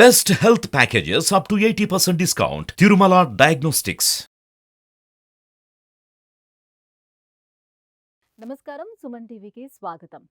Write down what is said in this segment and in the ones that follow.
Best health packages up to eighty percent discount Tirumala diagnostics నమస్కారం సుమన్ టీవీకి స్వాగతం.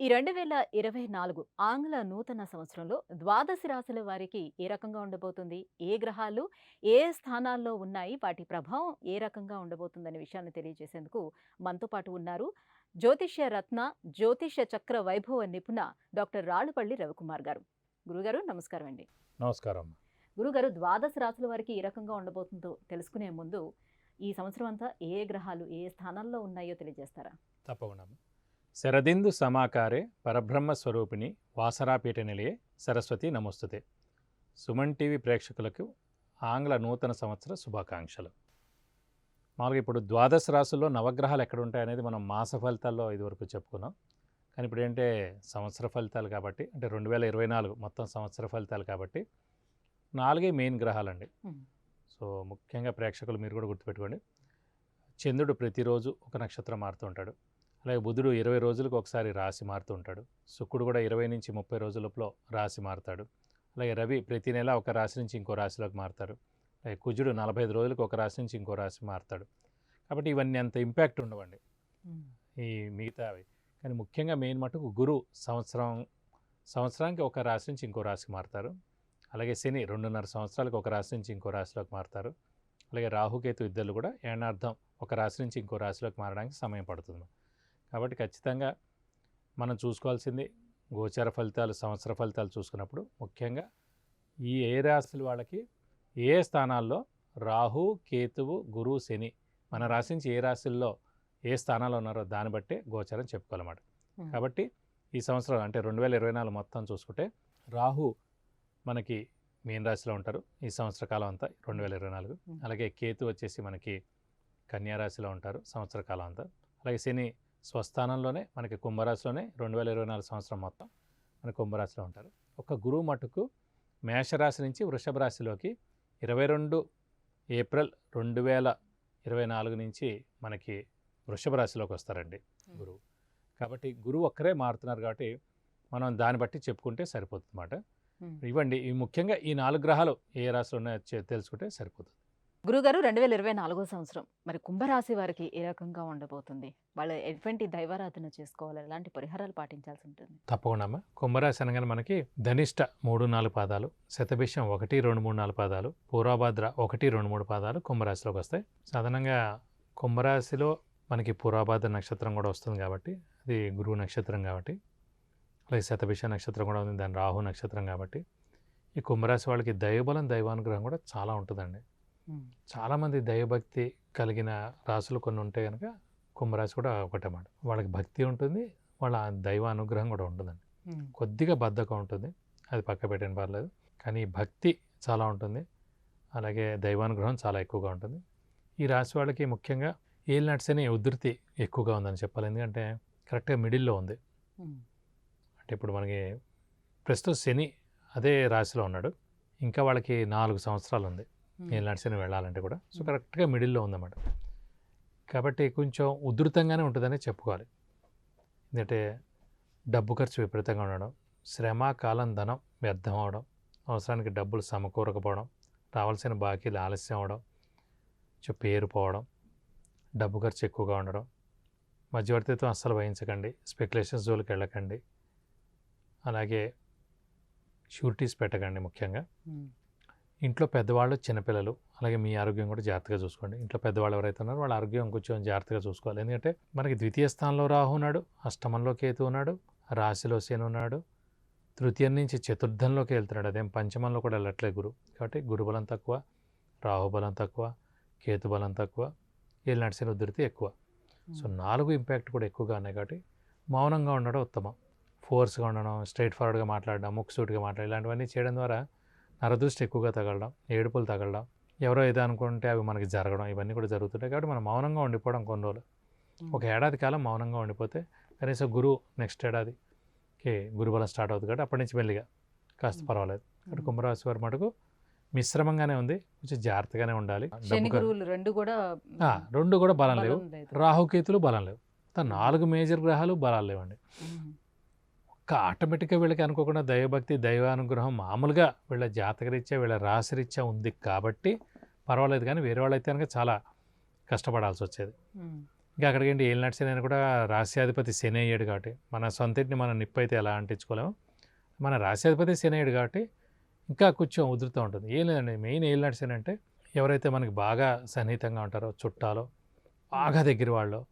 ఈ రెండు వేల ఇరవై నాలుగు ఆంగ్ల నూతన సంవత్సరంలో ద్వాదశ రాశుల వారికి ఏ రకంగా ఉండబోతుంది? ఏ గ్రహాలు ఏ స్థానాల్లో ఉన్నాయి? వాటి ప్రభావం ఏ రకంగా ఉండబోతుందనే విషయాన్ని తెలియజేసేందుకు మనతో పాటు ఉన్నారు జ్యోతిష్య రత్న జ్యోతిష్య చక్ర వైభవ నిపుణ డాక్టర్ రాళ్ళుపల్లి రవికుమార్ గారు. గురుగారు నమస్కారం అండి నమస్కారం. గురుగారు ద్వాదశ రాశుల వారికి ఏ రకంగా ఉండబోతుందో తెలుసుకునే ముందు ఈ సంవత్సరం అంతా ఏ గ్రహాలు ఏ స్థానాల్లో ఉన్నాయో తెలియజేస్తారా? తప్పకుండా. శరదిందు సమాకారే పరబ్రహ్మ స్వరూపిణి వాసరాపీఠ నిలయే సరస్వతి నమస్తుతే. సుమన్ టీవీ ప్రేక్షకులకు ఆంగ్ల నూతన సంవత్సర శుభాకాంక్షలు. మామూలుగా ఇప్పుడు ద్వాదశ రాశుల్లో నవగ్రహాలు ఎక్కడ ఉంటాయనేది మనం మాస ఫలితాల్లో ఇదివరకు చెప్పుకున్నాం. కానీ ఇప్పుడు ఏంటంటే సంవత్సర ఫలితాలు కాబట్టి అంటే రెండు వేల ఇరవై నాలుగు మొత్తం సంవత్సర ఫలితాలు కాబట్టి నాలుగే మెయిన్ గ్రహాలండి. సో ముఖ్యంగా ప్రేక్షకులు మీరు కూడా గుర్తుపెట్టుకోండి. చంద్రుడు ప్రతిరోజు ఒక నక్షత్రం మారుతూ ఉంటాడు. అలాగే బుధుడు ఇరవై రోజులకు ఒకసారి రాశి మారుతూ ఉంటాడు. శుక్రుడు కూడా ఇరవై నుంచి ముప్పై రోజుల లోపల రాశి మారుతాడు. అలాగే రవి ప్రతి నెల ఒక రాశి నుంచి ఇంకో రాశిలోకి మారుతారు అలాగే కుజుడు నలభై ఐదు రోజులకు ఒక రాశి నుంచి ఇంకో రాశి మారుతాడు. కాబట్టి ఇవన్నీ అంత ఇంపాక్ట్ ఉండవండి. ఈ మిగతావి కానీ ముఖ్యంగా మెయిన్ మటుకు గురు సంవత్సరం సంవత్సరానికి ఒక రాశి నుంచి ఇంకో రాశికి మారుతారు. అలాగే శని రెండున్నర సంవత్సరాలకు ఒక రాశి నుంచి ఇంకో రాశిలోకి మారుతారు. అలాగే రాహుకేతు ఇద్దరు కూడా ఏనార్థం ఒక రాశి నుంచి ఇంకో రాశిలోకి మారడానికి సమయం పడుతుంది. కాబట్టి ఖచ్చితంగా మనం చూసుకోవాల్సింది గోచర ఫలితాలు సంవత్సర ఫలితాలు చూసుకున్నప్పుడు ముఖ్యంగా ఈ ఏ రాశుల వాళ్ళకి ఏ స్థానాల్లో రాహు కేతువు గురు శని మన రాశి నుంచి ఏ రాశుల్లో ఏ స్థానాల్లో ఉన్నారో దాన్ని బట్టే గోచరం చెప్పుకోవాలన్నమాట. కాబట్టి ఈ సంవత్సరం అంటే రెండు వేల ఇరవై నాలుగు మొత్తం చూసుకుంటే రాహు మనకి మీన రాశిలో ఉంటారు. ఈ సంవత్సర కాలం అంతా రెండు వేల ఇరవై నాలుగు. అలాగే కేతు వచ్చేసి మనకి కన్యా రాశిలో ఉంటారు సంవత్సర కాలం అంతా. అలాగే శని స్వస్థానంలోనే మనకి కుంభరాశిలోనే రెండు వేల ఇరవై నాలుగు సంవత్సరం మొత్తం మన కుంభరాశిలో ఉంటారు. ఒక గురువు మటుకు మేషరాశి నుంచి వృషభ రాశిలోకి ఇరవై రెండు ఏప్రిల్ రెండు వేల ఇరవై నాలుగు నుంచి మనకి వృషభ రాశిలోకి వస్తారండి గురువు. కాబట్టి గురువు ఒక్కరే మారుతున్నారు కాబట్టి మనం దాన్ని బట్టి చెప్పుకుంటే సరిపోతుంది అన్నమాట Hmm. ఇవ్వండి ఈ ముఖ్యంగా ఈ నాలుగు గ్రహాలు ఏ రాశిలో ఉన్నాయో తెలుసుకుంటే సరిపోతుంది. గురుగారు రెండు వేల ఇరవై నాలుగో సంవత్సరం మరి కుంభరాశి వారికి ఏ రకంగా ఉండబోతుంది? వాళ్ళు ఎటువంటి దైవారాధన చేసుకోవాలి? ఎలాంటి పరిహారాలు పాటించాల్సి ఉంటుంది? తప్పకుండా అమ్మా. కుంభరాశి అనగానే మనకి ధనిష్ట మూడు నాలుగు పాదాలు శతభిషం ఒకటి రెండు మూడు నాలుగు పాదాలు పూర్వభద్ర ఒకటి రెండు మూడు పాదాలు కుంభరాశిలోకి వస్తాయి. సాధారణంగా కుంభరాశిలో మనకి పూర్వభద్ర నక్షత్రం కూడా వస్తుంది కాబట్టి అది గురువు నక్షత్రం కాబట్టి అలాగే శతభిష నక్షత్రం కూడా ఉంది దాని రాహు నక్షత్రం కాబట్టి. ఈ కుంభరాశి వాళ్ళకి దైవబలం దైవానుగ్రహం కూడా చాలా ఉంటుందండి. చాలామంది దైవభక్తి కలిగిన రాసులు కొన్ని ఉంటే కనుక కుంభరాశి కూడా ఒకటమాట వాళ్ళకి భక్తి ఉంటుంది వాళ్ళ దైవ అనుగ్రహం కూడా ఉంటుందండి. కొద్దిగా బద్ధకం ఉంటుంది అది పక్క పెట్టిన పర్లేదు కానీ భక్తి చాలా ఉంటుంది అలాగే దైవానుగ్రహం చాలా ఎక్కువగా ఉంటుంది. ఈ రాశి వాళ్ళకి ముఖ్యంగా ఏలినట్స్ అని ఉధృతి ఎక్కువగా ఉందని చెప్పాలి. ఎందుకంటే కరెక్ట్గా మిడిల్లో ఉంది. అంటే ఇప్పుడు మనకి ప్రస్తుతం శని అదే రాశిలో ఉన్నాడు. ఇంకా వాళ్ళకి నాలుగు సంవత్సరాలు ఉంది నేను నడిచిన వెళ్ళాలంటే కూడా. సో కరెక్ట్గా మిడిల్లో ఉందన్నమాట. కాబట్టి కొంచెం ఉధృతంగానే ఉంటుందని చెప్పుకోవాలి. ఎందుకంటే డబ్బు ఖర్చు విపరీతంగా ఉండడం శ్రమ కాలం ధనం వ్యర్థం అవడం అవసరానికి డబ్బులు సమకూరకపోవడం రావాల్సిన బాకీలు ఆలస్యం అవడం కొంచెం పేరు పోవడం డబ్బు ఖర్చు ఎక్కువగా ఉండడం. మధ్యవర్తిత్వం అస్సలు వహించకండి. స్పెక్యులేషన్స్ జోలికి వెళ్ళకండి. అలాగే షూరిటీస్ పెట్టకండి ముఖ్యంగా. ఇంట్లో పెద్దవాళ్ళు చిన్నపిల్లలు అలాగే మీ ఆరోగ్యం కూడా జాగ్రత్తగా చూసుకోండి. ఇంట్లో పెద్దవాళ్ళు ఎవరైతే ఉన్నారో వాళ్ళ ఆరోగ్యం కొంచెం జాగ్రత్తగా చూసుకోవాలి. ఎందుకంటే మనకి ద్వితీయ స్థానంలో రాహు ఉన్నాడు అష్టమంలో కేతు ఉన్నాడు రాశిలో శని ఉన్నాడు తృతీయం నుంచి చతుర్థంలోకి వెళ్తున్నాడు. అదేం పంచమంలో కూడా వెళ్ళట్లేదు గురు. కాబట్టి గురుబలం తక్కువ రాహుబలం తక్కువ కేతుబలం తక్కువ వీళ్ళు నడిచిన ఉధృతి ఎక్కువ. సో నాలుగు ఇంపాక్ట్ కూడా ఎక్కువగా ఉన్నాయి కాబట్టి మౌనంగా ఉండడం ఉత్తమం. ఫోర్స్గా ఉండడం స్ట్రైట్ ఫార్వర్డ్గా మాట్లాడడం ముక్సూటిగా మాట్లాడడం ఇలాంటివన్నీ చేయడం ద్వారా నరదృష్టి ఎక్కువగా తగలడం ఏడుపులు తగలడం ఎవరో ఏదో అనుకుంటే అవి మనకి జరగడం ఇవన్నీ కూడా జరుగుతుంటాయి కాబట్టి మనం మౌనంగా ఉండిపోవడం కొన్ని రోజులు. ఒక ఏడాది కాలం మౌనంగా ఉండిపోతే కనీసం గురువు నెక్స్ట్ ఏడాదికి గురుబలం స్టార్ట్ అవుతుంది కాబట్టి అప్పటి నుంచి మెల్లిగా. కాస్త Mm. పర్వాలేదు. కాబట్టి కుంభరాశి వారి మటుకు మిశ్రమంగానే ఉంది. కొంచెం జాగ్రత్తగానే ఉండాలి. రెండు కూడా రెండు కూడా బలం లేవు. రాహుకేతులు బలం లేవు. నాలుగు మేజర్ గ్రహాలు బలాలు లేవండి. ఒక్క ఆటోమేటిక్గా వీళ్ళకి అనుకోకుండా దైవభక్తి దైవానుగ్రహం మామూలుగా వీళ్ళ జాతకరీత్యా వీళ్ళ రాశిరీత్యా ఉంది కాబట్టి పర్వాలేదు కానీ వేరే వాళ్ళైతే కనుక చాలా కష్టపడాల్సి వచ్చేది. ఇంకా అక్కడికి ఏంటి? ఏలినాటి శని అని కూడా రాశ్యాధిపతి శని అయ్యాడు కాబట్టి మన సొంత ఇంటిని మన నిప్పు అయితే ఎలా అంటించుకోలేము? మన రాశ్యాధిపతి శని అయ్యాడు కాబట్టి ఇంకా కొంచెం ఉధృతం ఉంటుంది. ఏం లేదండి. మెయిన్ శని అంటే ఎవరైతే మనకి బాగా సన్నిహితంగా ఉంటారో చుట్టాలో బాగా దగ్గర వాళ్ళు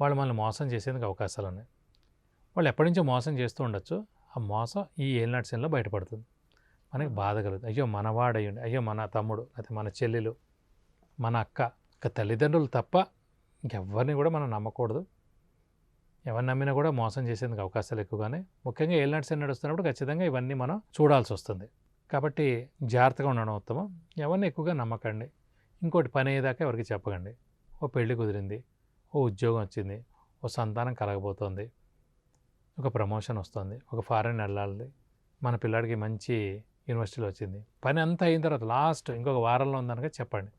వాళ్ళు మనల్ని మోసం చేసేందుకు అవకాశాలు ఉన్నాయి. వాళ్ళు ఎప్పటి నుంచో మోసం చేస్తూ ఉండొచ్చు. ఆ మోసం ఈ ఏలినాటి శనిలో బయటపడుతుంది. మనకి బాధ కలుగుతుంది. అయ్యో మనవాడయ్యండి అయ్యో మన తమ్ముడు లేకపోతే మన చెల్లెలు మన అక్క ఇక తల్లిదండ్రులు తప్ప ఇంకెవ్వరిని కూడా మనం నమ్మకూడదు. ఎవరిని నమ్మినా కూడా మోసం చేసేందుకు అవకాశాలు ఎక్కువగానే. ముఖ్యంగా ఏలినాటి శని నడుస్తున్నప్పుడు ఖచ్చితంగా ఇవన్నీ మనం చూడాల్సి వస్తుంది. కాబట్టి జాగ్రత్తగా ఉండడం ఉత్తమం. ఎవరిని ఎక్కువగా నమ్మకండి. ఇంకోటి పని అయ్యేదాకా ఎవరికి చెప్పకండి. ఓ పెళ్ళి కుదిరింది. ఓ ఉద్యోగం వచ్చింది. ఓ సంతానం కలగబోతోంది. ఒక ప్రమోషన్ వస్తుంది. ఒక ఫారెన్ వెళ్ళాలి. మన పిల్లాడికి మంచి యూనివర్సిటీలో వచ్చింది. పని అంతా అయిన తర్వాత లాస్ట్ ఇంకొక వారంలో ఉందనక చెప్పండి.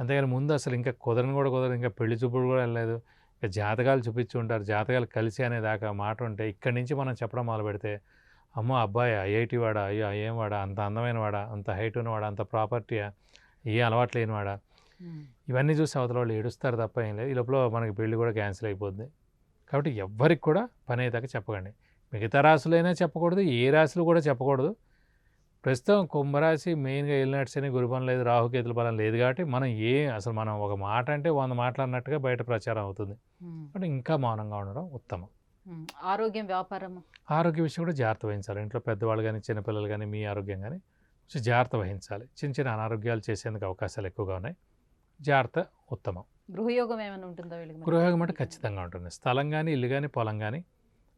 అంతేగాని ముందు అసలు ఇంకా కుదరని కూడా కుదరదు. ఇంకా పెళ్ళి చూపుడు కూడా వెళ్ళలేదు. ఇంకా జాతకాలు చూపించి ఉంటారు. జాతకాలు కలిసి అనేదాకా మాట ఉంటే ఇక్కడి నుంచి మనం చెప్పడం మొదలు పెడితే అమ్మో అబ్బాయి ఐఐటి వాడా అయ్యో ఏం వాడా అంత అందమైన వాడా అంత హైట్ ఉన్నవాడా అంత ప్రాపర్టీయా ఏ అలవాటు లేనివాడా ఇవన్నీ చూసి అవతల వాళ్ళు ఏడుస్తారు తప్ప ఏం లేదు. ఈ లోపల మనకి పెళ్ళి కూడా క్యాన్సిల్ అయిపోద్ది. కాబట్టి ఎవ్వరికి కూడా పని అయ్యేదాకా చెప్పకండి. మిగతా రాశులైనా చెప్పకూడదు ఏ రాశులు కూడా చెప్పకూడదు. ప్రస్తుతం కుంభరాశి మెయిన్గా వెళ్ళినట్టు అని గురుబలం లేదు రాహుకేతుల బలం లేదు కాబట్టి మనం ఏ అసలు మనం ఒక మాట అంటే వంద మాటలు అన్నట్టుగా బయట ప్రచారం అవుతుంది. కాబట్టి ఇంకా మౌనంగా ఉండడం ఉత్తమం. ఆరోగ్యం వ్యాపారం ఆరోగ్య విషయం కూడా జాగ్రత్త వహించాలి. ఇంట్లో పెద్దవాళ్ళు కానీ చిన్నపిల్లలు కానీ మీ ఆరోగ్యం కానీ కొంచెం జాగ్రత్త వహించాలి. చిన్న చిన్న అనారోగ్యాలు చేసేందుకు అవకాశాలు ఎక్కువగా ఉన్నాయి. జాగ్రత్త ఉత్తమం. గృహయోగం ఏమైనా ఉంటుందా? గృహయోగం అంటే ఖచ్చితంగా ఉంటుంది. స్థలం కానీ ఇల్లు కానీ పొలం కానీ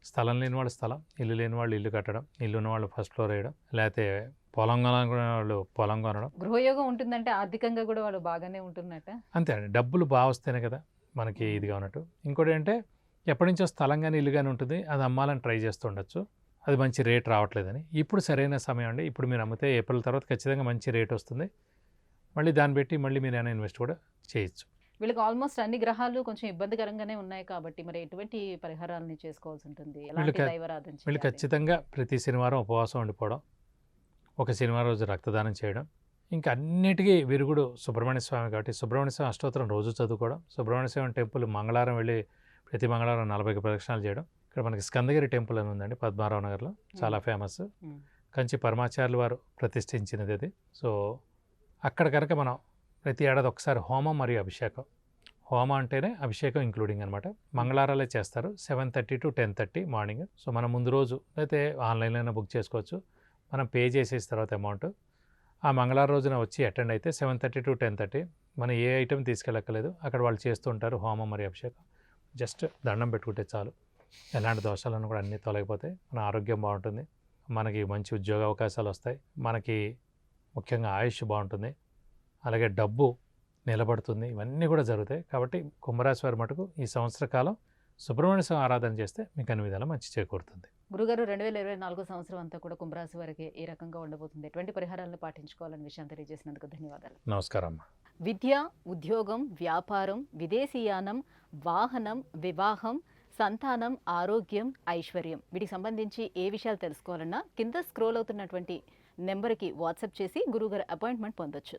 స్థలం లేని వాళ్ళు స్థలం ఇల్లు లేని వాళ్ళు ఇల్లు కట్టడం ఇల్లు ఉన్న వాళ్ళు ఫస్ట్ ఫ్లోర్ వేయడం లేకపోతే పొలం కొనుక్కునే వాళ్ళు పొలం కొనడం. గృహయోగం ఉంటుందంటే ఆర్థికంగా కూడా వాళ్ళు బాగానే ఉంటున్నట్ట? అంతే అండి. డబ్బులు బాగా వస్తేనే కదా మనకి ఇదిగా ఉన్నట్టు. ఇంకోటి ఏంటంటే ఎప్పటి నుంచో స్థలం కానీ ఇల్లు కానీ ఉంటుంది. అది అమ్మాలని ట్రై చేస్తుండొచ్చు అది మంచి రేట్ రావట్లేదని. ఇప్పుడు సరైన సమయం అండి. ఇప్పుడు మీరు అమ్మితే ఏప్రిల్ తర్వాత ఖచ్చితంగా మంచి రేట్ వస్తుంది. మళ్ళీ దాన్ని పెట్టి మళ్ళీ మీరు ఏమైనా ఇన్వెస్ట్ కూడా చేయొచ్చు. వీళ్ళకి ఆల్మోస్ట్ అన్ని గ్రహాలు కొంచెం ఇబ్బందికరంగానే ఉన్నాయి కాబట్టి మరి ఎటువంటి పరిహారాలని చేసుకోవాల్సి ఉంటుంది? వీళ్ళు? ఖచ్చితంగా ప్రతి శనివారం ఉపవాసం ఉండిపోవడం ఒక శనివారం రోజు రక్తదానం చేయడం ఇంకా అన్నిటికీ విరుగుడు సుబ్రహ్మణ్య స్వామి కాబట్టి సుబ్రహ్మణ్య స్వామి అష్టోత్తరం రోజు చదువుకోవడం సుబ్రహ్మణ్య స్వామి టెంపుల్ మంగళవారం వెళ్ళి ప్రతి మంగళవారం నలభై ప్రదక్షిణాలు చేయడం. ఇక్కడ మనకి స్కందగిరి టెంపుల్ అని ఉందండి పద్మారావు నగర్లో. చాలా ఫేమస్. కంచి పరమాచార్యులు వారు ప్రతిష్ఠించినది అది. సో అక్కడ కనుక మనం ప్రతి ఏడాది ఒకసారి హోమం మరియు అభిషేకం. హోమం అంటేనే అభిషేకం ఇంక్లూడింగ్ అనమాట మంగళవారాలే చేస్తారు seven thirty to ten thirty morning. So మనం ముందు రోజు అయితే ఆన్లైన్లోనే బుక్ చేసుకోవచ్చు. మనం పే చేసేసిన తర్వాత అమౌంట్. ఆ మంగళవారం రోజున వచ్చి అటెండ్ అయితే seven thirty to ten thirty. మనం ఏ ఐటెం తీసుకెళ్ళక్కలేదు అక్కడ వాళ్ళు చేస్తూ ఉంటారు హోమం మరియు అభిషేకం. జస్ట్ దండం పెట్టుకుంటే చాలు. ఎలాంటి దోషాలను కూడా అన్నీ తొలగిపోతాయి. మన ఆరోగ్యం బాగుంటుంది. మనకి మంచి ఉద్యోగ అవకాశాలు వస్తాయి. మనకి ముఖ్యంగా ఆయుష్ బాగుంటుంది. అలాగే డబ్బు నిలబడుతుంది. ఇవన్నీ కూడా జరుగుతాయి. కాబట్టి కుంభరాశి వారి మటుకు ఈ సంవత్సర కాలం సుబ్రహ్మణ్య స్వామి ఆరాధన చేస్తే మీకు అన్ని విధాలా మంచి చేకూరుతుంది. గురుగారు రెండు వేల ఇరవై నాలుగో సంవత్సరం అంతా కూడా కుంభరాశి వారికి ఏ రకంగా ఉండబోతుంది? ఎటువంటి పరిహారాలను పాటించుకోవాలని విషయం తెలియజేసినందుకు ధన్యవాదాలు. నమస్కారం అమ్మా. విద్య ఉద్యోగం వ్యాపారం విదేశీయానం వాహనం వివాహం సంతానం ఆరోగ్యం ఐశ్వర్యం. వీటికి సంబంధించి ఏ విషయాలు తెలుసుకోవాలన్నా కింద స్క్రోల్ అవుతున్నటువంటి నెంబర్కి వాట్సాప్ చేసి గురుగారు అపాయింట్మెంట్ పొందొచ్చు.